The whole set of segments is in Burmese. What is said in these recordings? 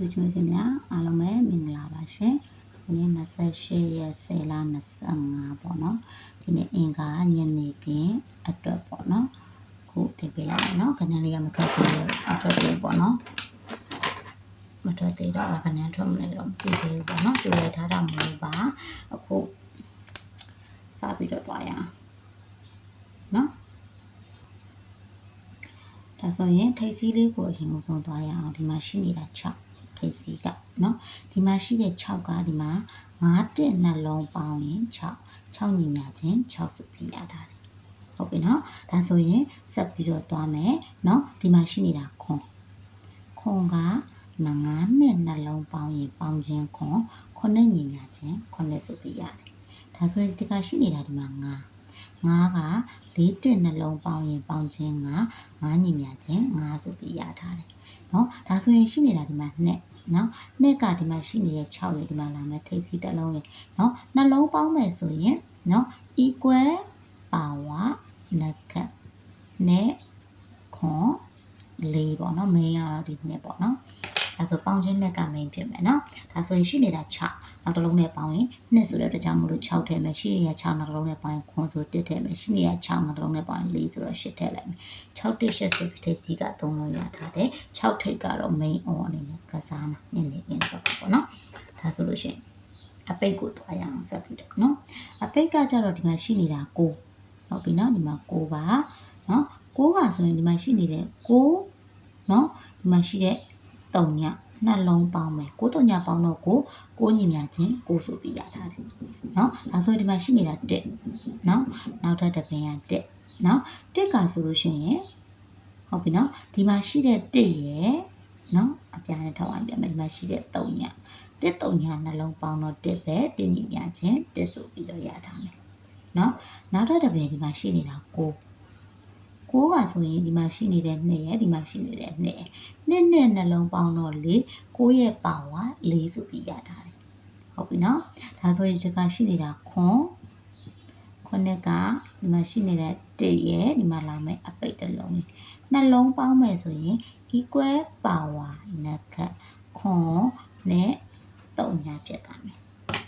လူချင်းချင်းများအားလုံးပဲမင်္ဂလာပါရှင်ဒီနေ့28ရက်10လ25ပေါ့နော်ဒီနေ့အင်္ဂါညနေခင်းအတွက်ပေါ့နော်ခုတင်ပေးလိုက်မယ်နော်ခဏလေးကမထွက်သေးဘူးအထွက်သေးပေါ့နော်မထွက်သေးတော့ခဏထွက်မနေတော့ပြည့်သေးဘူးပေါ့နော်ကြိုလိုက်ထားတာမဟုတ်ပါအခုစပြီးတော့သွားရအောင်နော်ဒါဆိုရင်ထိတ်စီးလေးကိုအရင်ကပုံသွားရအောင်ဒီမှာရှိနေတာ6 ထိတ်စီးကနော်ဒီမှာရှိတဲ့6ကဒီမှာ9တက်နှလုံးပေါင်းရင်6 6ညီမြချင်း6စုပြရတာတယ်ဟုတ်ပြီနော်ဒါဆိုရင်ဆက်ပြီးတော့သွားမယ်နော်ဒီမှာရှိနေတာခွန်ခွန်ကဒီမှာ9နဲ့နှလုံးပေါင်းရင်ပေါင်းခြင်းခွန်9ညီမြချင်း9စုပြရတယ်ဒါဆိုရင်ဒီကရှိနေတာဒီမှာ9 9က၄တက်နှလုံးပေါင်းရင်ပေါင်းခြင်းက9ညီမြခြင်း9ဆိုပြီးရထားတယ်เนาะဒါဆိုရင်ရှိနေတာဒီမှာနှစ် နော်နှစ်ကဒီမှာရှိနေတဲ့6ရယ်ဒီမှာလာမယ်ထိပ်စီးတစ်လုံးရယ်နော်နှလုံးပေါင်းမယ်ဆိုရင်နော် equal power နှစ်ခက်နဲ့ခွန်လေးပေါ့နော် main ကတော့ဒီနှစ်ပေါ့နော် ဒါဆိုပေါင်းချင်းလက်က main ဖြစ်မယ်နော်ဒါဆိုရင်ရှိနေတာ6နောက်တစ်လုံးနဲ့ပေါင်းရင်2ဆိုတဲ့အတွက်ကြောင့်မလို့6ထည့်မယ်ရှိနေရ6နောက်တစ်လုံးနဲ့ပေါင်းရင်9ဆို1ထည့်မယ်ရှိနေရ6နောက်တစ်လုံးနဲ့ပေါင်းရင်4ဆိုတော့8ထည့်လိုက်မယ်6တစ်8ဆိုပြီးထိပ်စီက3လုံးရထားတယ်6ထိပ်ကတော့ main on အနေနဲ့ကစားမှာညနေညတော့ပေါ့နော်ဒါဆိုလို့ရှိရင်အပိတ်ကိုသွားရအောင်ဆက်ပြီးတော့နော်အပိတ်ကကြတော့ဒီမှာရှိနေတာ6ဟုတ်ပြီနော်ဒီမှာ6ပါနော်6ကဆိုရင်ဒီမှာရှိနေတဲ့6နော်ဒီမှာရှိတဲ့ 3ညနှစ်လုံးပေါင်းမယ်ကို3ညပေါင်းတော့ကိုကိုညီမြချင်းကိုဆိုပြီးရထားတယ်နော်ဒါဆိုဒီမှာရှိနေတာတက်နော်နောက်ထပ်တစ်ပင်ကတက်နော်တက်ကဆိုလို့ရှိရင်ဟုတ်ပြီနော်ဒီမှာရှိတဲ့တက်ရဲ့နော်အပြားနဲ့ထောက်အောင်ပြမယ်ဒီမှာရှိတဲ့3ညတက်3ညနှလုံးပေါင်းတော့တက်ပဲပြညီမြချင်းတက်ဆိုပြီးတော့ရထားမယ်နော်နောက်ထပ်တစ်ပင်ဒီမှာရှိနေတာကို 6ကဆိုရင်ဒီမှာရှိနေတဲ့2ရဲ့ဒီမှာရှိနေတဲ့2ရဲ့နှစ်နဲ့နှလုံးပေါင်းတော့4 9ရဲ့ပါဝါ4ဆိုပြီးရတာတယ်ဟုတ်ပြီနော်ဒါဆိုရင်ဒီကရှိနေတာခွန်ခုနှစ်ကဒီမှာရှိနေတဲ့1ရဲ့ဒီမှာလာမယ်အပိတ်တစ်လုံးလေးနှလုံးပေါင်းမယ်ဆိုရင် equal power နက်ခတ်ခွန်နဲ့3ညာပြတ်တာမယ်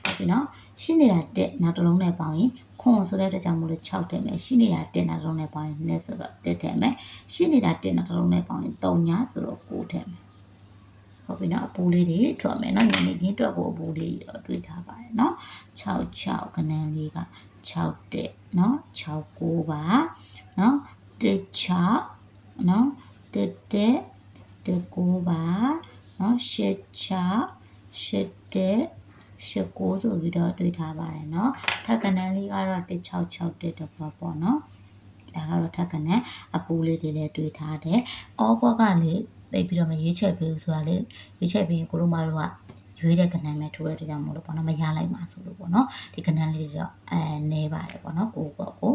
ဟုတ်ပြီနော်ရှိနေတာ1နောက်တစ်လုံးနဲ့ပေါင်းရင် ခွန်ဆိုတဲ့အတွက်ကြောင့်မလို့6တက်မယ်ရှိနေတာ1နောက်တစ်လုံးနဲ့ပေါင်းရင်2ဆိုတော့1တက်မယ်ရှိနေတာ1နောက်တစ်လုံးနဲ့ပေါင်းရင်3ညာဆိုတော့9တက်မယ်ဟုတ်ပြီနော်အပူလေးတွေထွက်မယ်နော်ညနေခင်းတွက်ဖို့အပူလေးတွေတော့တွေးထားပါတယ်နော်6 6ခဏန်းလေးက6တက်နော်6 9ပါနော်1 6နော်1တက်1 9ပါနော်8 6 8တက်ရှစ်ကိုဆိုပြီးတော့တွေးထားပါတယ်เนาะထပ်ကနန်းလေးကတော့166တက်တော့ပေါ့เนาะဒါကတော့ထပ်ကနန်းအပူလေးတွေလည်းတွေးထားတယ်အောဘောကလည်းသိပြီးတော့မရွေးချက်ပေးဘူးဆိုတာလေရွေးချက်ပေးရင်ကိုတို့မတို့ကရွေးတဲ့ကနန်းပဲထိုးတဲ့တရားမို့လို့ပေါ့နော်မရလိုက်ပါဆိုလို့ပေါ့နော်ဒီကနန်းလေးတွေတော့အဲနေပါတယ်ပေါ့နော်ကိုပေါ့ကို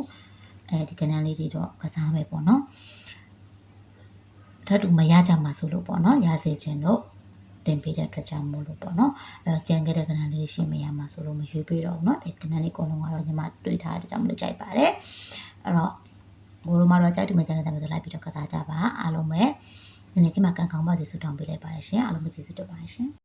အဲဒီကနန်းလေးတွေတော့ကစားမယ်ပေါ့နော်ထပ်တူမရကြမှာဆိုလို့ပေါ့နော်ရစေခြင်းတို့တင်ပေးတဲ့အတွက်ကြောင့်မို့လို့ပေါ့နော်အဲ့တော့ကြံခဲ့တဲ့ကဏ္ဍ ္ဍ လေးရှင်းမရမှာဆိုလို့မရွေးပေးတော့ဘူးเนาะဒီကဏ္ဍလေးအကုန်လုံးကတော့ညီမတွေးထားတဲ့ကြောင့်မလို့ကြိုက်ပါတယ်အဲ့တော့ဘိုးတို့မတော့ကြိုက်တူမကြတဲ့တမ်းဆိုလိုက်ပြီးတော့ကစားကြပါအားလုံးပဲဒီနေ့ကမှကန်ကောင်းပါစေဆုတောင်းပေးလိုက်ပါတယ်ရှင်အားလုံးပဲကျေးဇူးတင်ပါတယ်ရှင်